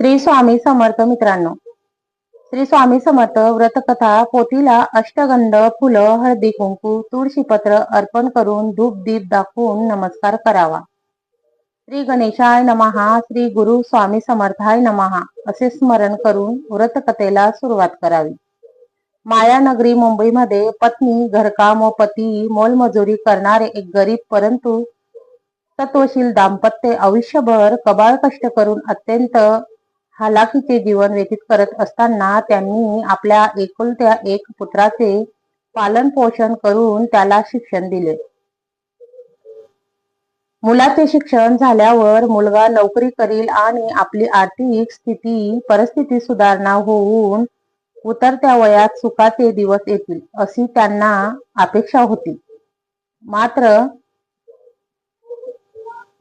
श्री स्वामी समर्थ मित्रांनो. श्री स्वामी समर्थ व्रतकथा पोतीला अष्टगंध फुलं हळदी कुंकू तुळशीपत्र अर्पण करून धूप दीप दाखवून नमस्कार करावा. श्री गणेशाय नमहा श्री गुरु स्वामी समर्थाय नमहा असे स्मरण करून व्रतकथेला सुरुवात करावी. मायानगरी मुंबईमध्ये पत्नी घरकाम व पती मोलमजुरी करणारे एक गरीब परंतु तत्वशील दाम्पत्य आयुष्यभर कबाळ कष्ट करून अत्यंत हालाकीचे जीवन व्यतीत करत असताना त्यांनी आपल्या एकुलत्या एक पुत्राचे पालन पोषण करून त्याला शिक्षण दिले. मुलाचे शिक्षण झाल्यावर मुलगा नोकरी करील आणि आपली आर्थिक स्थिती परिस्थिती सुधारणा होऊन उतरत्या वयात सुखाचे दिवस येतील अशी त्यांना अपेक्षा होती. मात्र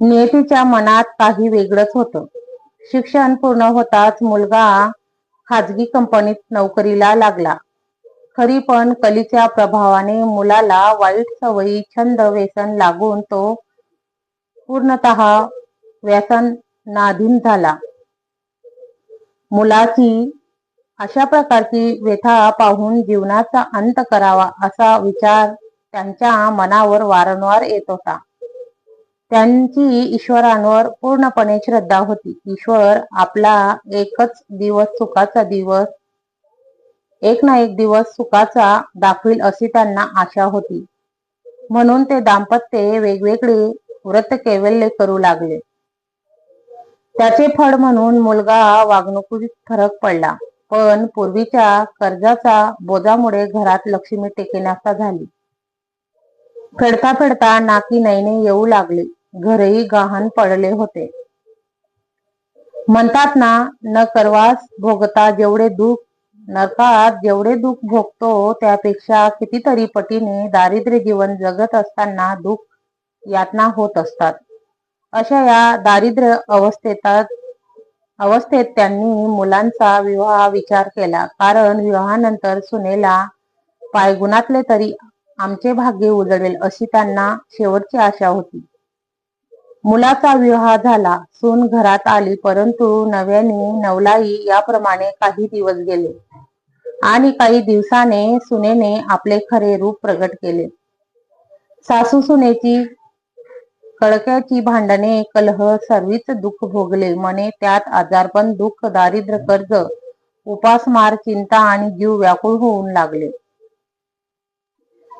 नियतीच्या मनात काही वेगळंच होतं. शिक्षण पूर्ण होताच मुलगा खाजगी कंपनीत नोकरीला लागला. खरी पण कलीच्या प्रभावाने मुलाला वाईट सवयी छंद व्यसन लागून तो पूर्णत व्यसन नाधीन झाला. मुलाची अशा प्रकारची व्यथा पाहून जीवनाचा अंत करावा असा विचार त्यांच्या मनावर वारंवार येत होता. त्यांची ईश्वरांवर पूर्णपणे श्रद्धा होती. ईश्वर आपला एकच दिवस सुखाचा दिवस एक ना एक दिवस सुखाचा दाखवील अशी त्यांना आशा होती. म्हणून ते दाम्पत्य वेगवेगळे व्रत कैवल्य करू लागले. त्याचे फळ म्हणून मुलगा वागणुकीत फरक पडला. पण पूर्वीच्या कर्जाचा बोजामुळे घरात लक्ष्मी टेकेनासा झाली. फेडता फेडता नाकी नैने येऊ लागले. घरही गहाण पडले होते. म्हणतात ना न करवास भोगता जेवढे दुःख नरकात जेवढे दुःख भोगतो त्यापेक्षा कितीतरी पटीने दारिद्र्य जीवन जगत असताना दुःख यातना होत असतात. अशा या दारिद्र्य अवस्थेत अवस्थेत त्यांनी मुलांचा विवाह विचार केला. कारण विवाहानंतर सुनेला पायगुणातले तरी आमचे भाग्य उजळेल अशी त्यांना शेवटची आशा होती. मुलाचा विवाह झाला. सून घरात आली परंतु नव्याने नवलाई याप्रमाणे काही दिवस गेले. आणि काही दिवसाने सुनेने आपले खरे रूप प्रगट केले. सासू सुनेची कळक्याची भांडणे कलह सर्वीच दुःख भोगले. मने त्यात आजारपण दुःख दारिद्र्य कर्ज उपासमार चिंता आणि जीव व्याकुळ होऊन लागले.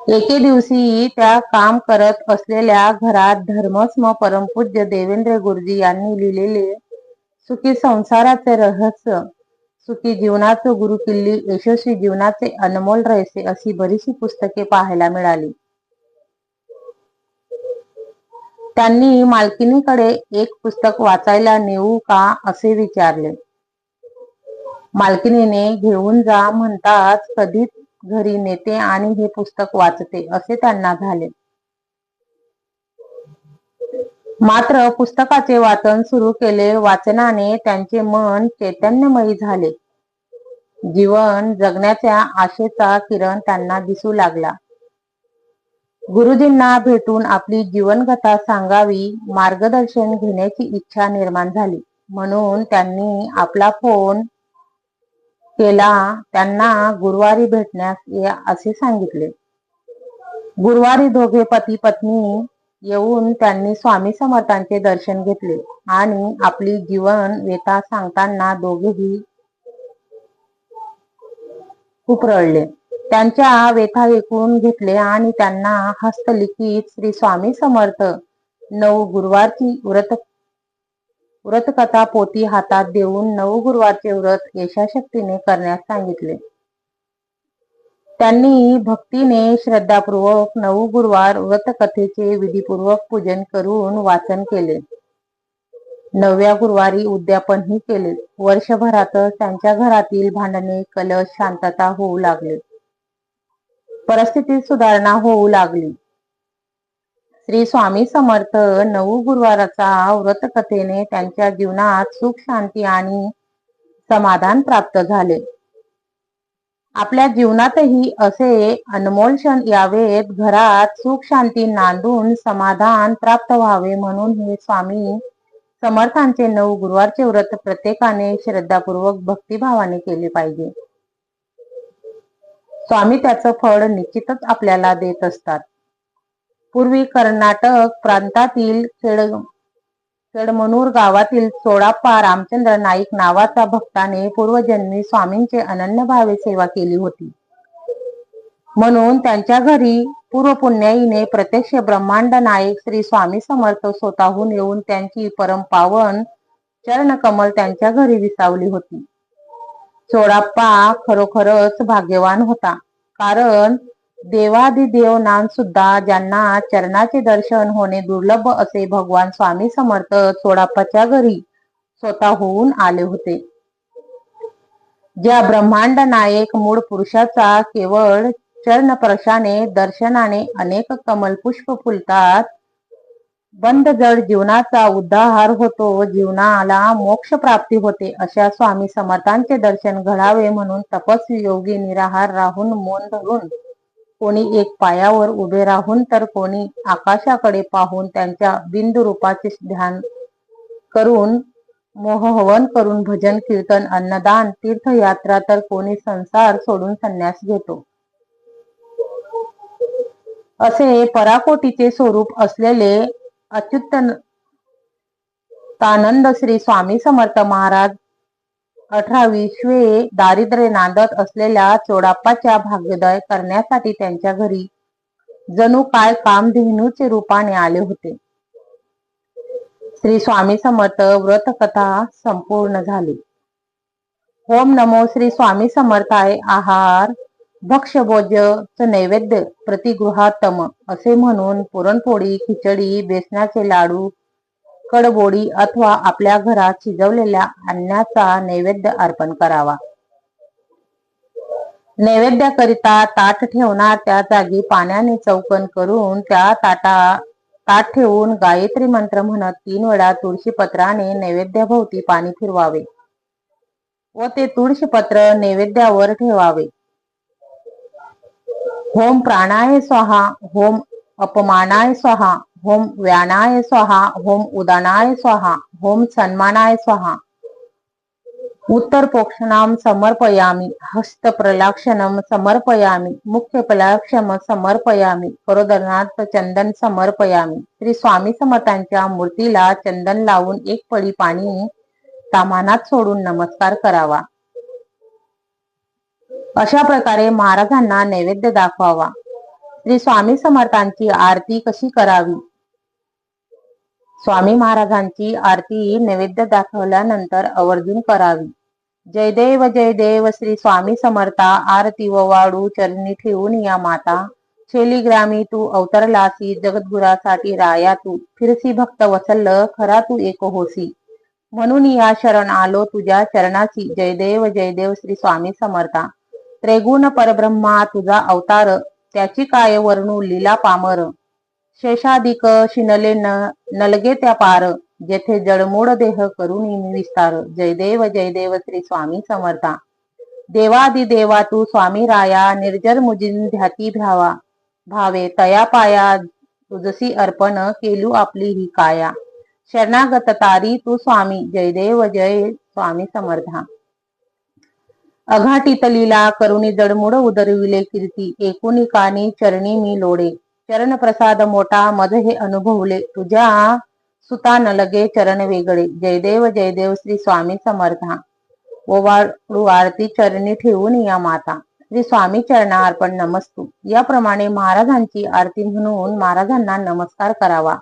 एके दिवशी त्या काम करत असलेल्या घरात धर्मस्म परमपूज्य देवेंद्र गुरुजी यांनी लिहिलेले सुखी संसाराचे रहस्य सुखी जीवनाचं गुरुकिल्ली यशस्वी जीवनाचे अनमोल रहस्य अशी बरीचशी पुस्तके पाहायला मिळाली. त्यांनी मालकिनीकडे एक पुस्तक वाचायला नेऊ का असे विचारले. मालकिनीने घेऊन जा म्हणताच कधीच घरी नेते आणि हे पुस्तक वाचते असे त्यांना झाले. मात्र पुस्तकाचे वाचन सुरू केले वाचनाने त्यांचे मन चैतन्यमयी झाले. जीवन जगण्याच्या आशेचा किरण त्यांना दिसू लागला. गुरुजींना भेटून आपली जीवनकथा सांगावी मार्गदर्शन घेण्याची इच्छा निर्माण झाली. म्हणून त्यांनी आपला फोन केला त्यांना गुरुवारी भेटण्यास या असे सांगितले. गुरुवारी दोघे पती पत्नी येऊन त्यांनी स्वामी समर्थांचे दर्शन घेतले आणि आपली जीवन व्यथा सांगताना दोघेही उपरळले त्यांच्या व्यथा ऐकून घेतले आणि त्यांना हस्तलिखित श्री स्वामी समर्थ नऊ गुरुवारची व्रत व्रतकथा पोती हातात देऊन नऊ गुरुवारचे व्रत यशाशक्तीने करण्यास सांगितले. त्यांनी भक्तीने श्रद्धापूर्वक नऊ गुरुवार व्रतकथेचे विधीपूर्वक पूजन करून वाचन केले. नवव्या गुरुवारी उद्यापनही केले. वर्षभरातच त्यांच्या घरातील भांडणे कलश शांतता होऊ लागले. परिस्थितीत सुधारणा होऊ लागली. श्री स्वामी समर्थ नऊ गुरुवाराचा व्रत कथेने त्यांच्या जीवनात सुख शांती आणि समाधान प्राप्त झाले. आपल्या जीवनातही असे अनमोल क्षण यावेत घरात सुख शांती नांदून समाधान प्राप्त व्हावे म्हणून हे स्वामी समर्थांचे नऊ गुरुवारचे व्रत प्रत्येकाने श्रद्धापूर्वक भक्तिभावाने केले पाहिजे. स्वामी त्याचं फळ निश्चितच आपल्याला देत असतात. पूर्वी कर्नाटक प्रांतातील खेड खेडमनूर गावातील सोडाप्पा रामचंद्र नाईक नावाचा भक्ताने पूर्वजन्मी स्वामींचे अनन्य भावे सेवा केली होती. म्हणून त्यांच्या घरी पूर्व पुण्याईने प्रत्यक्ष ब्रह्मांड नायक श्री स्वामी समर्थ स्वतःहून येऊन त्यांची परमपावन चरणकमल त्यांच्या घरी विसावली होती. सोडाप्पा खरोखरच भाग्यवान होता. कारण देवादिदेव नाम सुद्धा ज्यांना चरणाचे दर्शन होणे दुर्लभ असे भगवान स्वामी समर्थ चोडाप्पाच्या घरी स्वतः होऊन आले होते. ज्या ब्रह्मांड नायक मूळ पुरुषाचा केवळ चरणप्रशाने दर्शनाने अनेक कमल पुष्प फुलतात बंद जड जीवनाचा उद्धार होतो जीवनाला मोक्ष प्राप्ती होते अशा स्वामी समर्थांचे दर्शन घडावे म्हणून तपस्वी योगी निराहार राहून मौन धरून कोणी एक पायावर उभे राहून तर कोणी आकाशाकडे पाहून त्यांच्या बिंदुरूपाचे ध्यान करून मोहहवन करून भजन कीर्तन अन्नदान तीर्थयात्रा तर कोणी संसार सोडून संन्यास घेतो. असे पराकोटीचे स्वरूप असलेले अच्युतानंद श्री स्वामी समर्थ महाराज अठराविश्वे दारिद्र्य नांदत असलेल्या चोडाप्पाच्या भाग्योदय करण्यासाठी त्यांच्या घरी जणू काय काम धेनूचे रूपाने आले होते. श्री स्वामी समर्थ व्रत कथा संपूर्ण झाली. ओम नमो श्री स्वामी समर्थाय. आहार भक्ष्यभोज्य नैवेद्य प्रतिगृहातम असे म्हणून पुरणपोळी खिचडी बेसनाचे लाडू कडबोडी अथवा आपल्या घरात शिजवलेल्या अन्नाचा नैवेद्य अर्पण करावा. नैवेद्याकरिता ताट ठेवणार त्या जागी पाण्याने चौकन करून त्या ताटा ताट ठेवून गायत्री मंत्र म्हणत तीन वेळा तुळशी पत्राने नैवेद्याभोवती पाणी फिरवावे व ते तुळशी पत्र नैवेद्यावर ठेवावे. होम प्राणाय स्वाहा होम अपमानाय स्वाहा होम व्यानाय स्वाहा होम उदानाय स्वाहा होम सन्मानाय स्वाहा. उत्तर पोक्षणाम समर्पयामी हस्त प्रलाक्षणम समर्पयामी मुख्य प्रलाक्षम समर्पयामी करोदरनाथ चंदन समर्पयामी. श्री स्वामी समर्थांच्या मूर्तीला चंदन लावून एक पडी पाणी सामानात सोडून नमस्कार करावा. अशा प्रकारे महाराजांना नैवेद्य दाखवावा. श्री स्वामी समर्थांची आरती कशी करावी? स्वामी महाराजांची आरती नैवेद्य दाखवल्यानंतर आवर्जून करावी. जयदेव जयदेव श्री स्वामी समर्था आरती व वाडू चरणी ठेवून या माता. शेली ग्रामी तू अवतरलासी जगद्गुरासाठी राया तू फिरसी भक्त वसल खरा तू एक होसी. म्हणून या शरण आलो तुझ्या चरणाची. जयदेव जयदेव श्री स्वामी समर्था. त्रेगुण परब्रह्मा तुझा अवतार त्याची काय वर्णू लीला पामर. शेषाधिक शिनले न नलगे त्या पार जेथे जडमूळ देह करून विस्तार. जय देव जय देव श्री स्वामी समर्था. देवादि देवा तू स्वामी राया निर्जर मुजिन ध्याती भ्यावा भावे तया पाया तुझसी अर्पण केलू आपली ही काया. शरणागत तारी तू स्वामी. जय देव जय स्वामी समर्था. अघाटीत लीला करुणी जडमुड उदरविले कीर्ती. एकुणी कानी चरणी मी लोडे. चरण प्रसाद मोठा मध हे अनुभवले तुझ्या सुता न लगे चरण वेगळे. जयदेव जयदेव श्री स्वामी समर्था. ओवाळू आरती चरणी ठेवून या माता. श्री स्वामी चरणा अर्पण नमस्तू. याप्रमाणे महाराजांची आरती म्हणून महाराजांना नमस्कार करावा.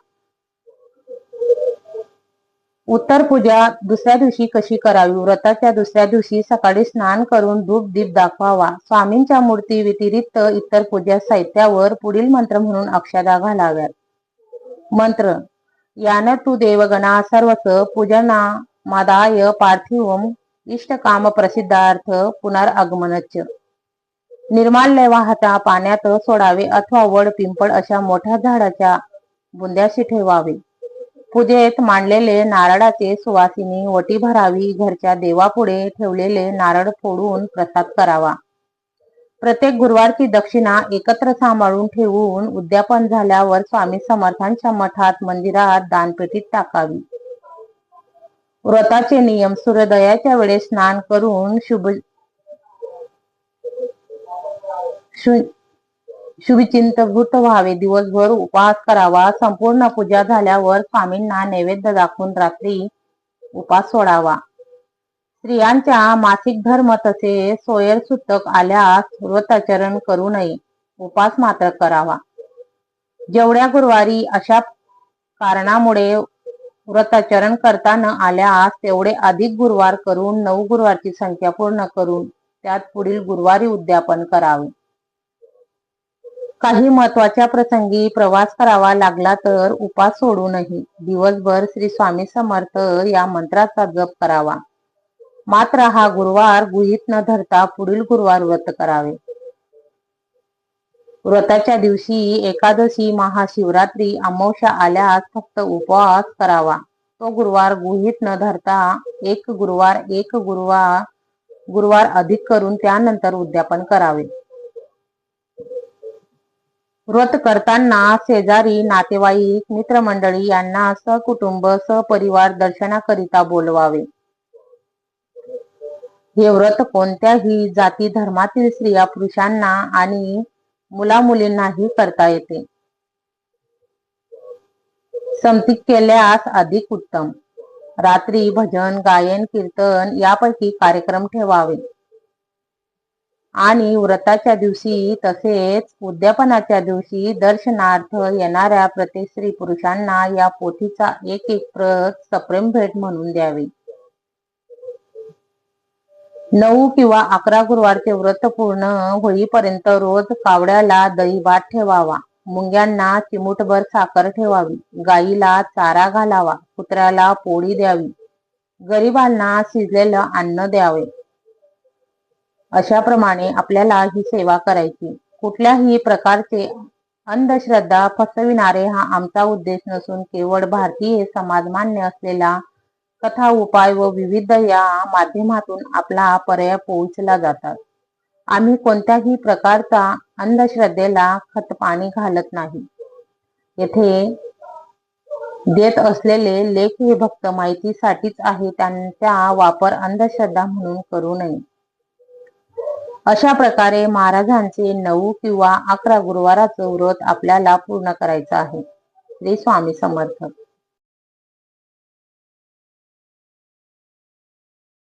उत्तर पूजा दुसऱ्या दिवशी कशी करावी? व्रताच्या दुसऱ्या दिवशी सकाळी स्नान करून धूप दीप दाखवावा. स्वामींच्या मूर्ती व्यतिरिक्त इतर पूजा साहित्यावर पुढील मंत्र म्हणून अक्षदा घालाव्यात. मंत्र यान तू देवगणा सर्वच पूजना मादाय पार्थिवम इष्ट काम प्रसिद्धार्थ पुनरागमनच निर्माल्य वाहता पाण्यात सोडावे अथवा वड पिंपळ अशा मोठ्या झाडाच्या बुंद्याशी ठेवावे. पूजेत मांडलेले नारळाचे सुवासिनी वटी भरावी घरच्या देवापुढे ठेवलेले नारळ फोडून प्रसाद करावा. प्रत्येक गुरुवारची दक्षिणा एकत्र सांभाळून ठेवून उद्यापन झाल्यावर स्वामी समर्थांच्या मठात मंदिरात दानपेटीत टाकावी. व्रताचे नियम सूर्योदयाच्या वेळेस स्नान करून शुभ शु- शुभचिंतभूत व्हावे. दिवसभर उपवास करावा. संपूर्ण पूजा झाल्यावर स्वामींना नैवेद्य दाखवून रात्री उपास सोडावा. स्त्रियांच्या मासिक धर्म तसे सोयर सुतक आल्यास व्रताचरण करू नये. उपास मात्र करावा. जेवढ्या गुरुवारी अशा कारणामुळे व्रताचरण करता न आल्यास तेवढे अधिक गुरुवार करून नऊ गुरुवारची संख्या पूर्ण करून त्यात पुढील गुरुवारी उद्यापन करावे. काही महत्त्वाच्या प्रसंगी प्रवास करावा लागला तर उपास सोडू दिवसभर श्री स्वामी समर्थ या मंत्राचा जप करावा. मात्र हा गुरुवार गुहित न धरता पुढील गुरुवार व्रत करावे. व्रताच्या दिवशी एकादशी महाशिवरात्री अमावस्या आल्यास फक्त उपवास करावा. तो गुरुवार गुहित न धरता एक गुरुवार एक गुरुवार गुरुवार अधिक करून त्यानंतर उद्यापन करावे. व्रत करताना शेजारी नातेवाईक मित्रमंडळी यांना सहकुटुंब सहपरिवार दर्शनाकरिता बोलवावे. हे व्रत कोणत्याही जाती धर्मातील स्त्रिया पुरुषांना आणि मुला मुलींनाही करता येते. समतिक केल्यास अधिक उत्तम. रात्री भजन गायन कीर्तन यापैकी कार्यक्रम ठेवावे. आणि व्रताच्या दिवशी तसेच उद्यापनाच्या दिवशी दर्शनार्थ येणाऱ्या प्रत्येक स्त्री पुरुषांना या पोथीचा एक एक प्रत सप्रेम भेट म्हणून द्यावी. नऊ किंवा अकरा गुरुवारचे व्रत पूर्ण होईपर्यंत रोज कावड्याला दही भात ठेवावा. मुंग्यांना चिमूटभर साखर ठेवावी. गाईला चारा घालावा. कुत्र्याला पोळी द्यावी. गरिबांना शिजलेलं अन्न द्यावे. अशाप्रमाणे आपल्याला ही सेवा करायची. कुठल्याही प्रकारचे अंधश्रद्धा फसविणारे हा आमचा उद्देश नसून केवळ भारतीय समाज मान्य असलेला कथा उपाय व विविध या माध्यमातून आपला पर्याय पोहोचला जातात. आम्ही कोणत्याही प्रकारचा अंधश्रद्धेला खतपाणी घालत नाही. येथे देत असलेले लेख हे भक्त माहितीसाठीच आहे त्यांचा वापर अंधश्रद्धा म्हणून करू नये. अशा प्रकारे महाराजांचे नऊ किंवा अकरा गुरुवाराचं व्रत आपल्याला पूर्ण करायचं आहे. श्री स्वामी समर्थ.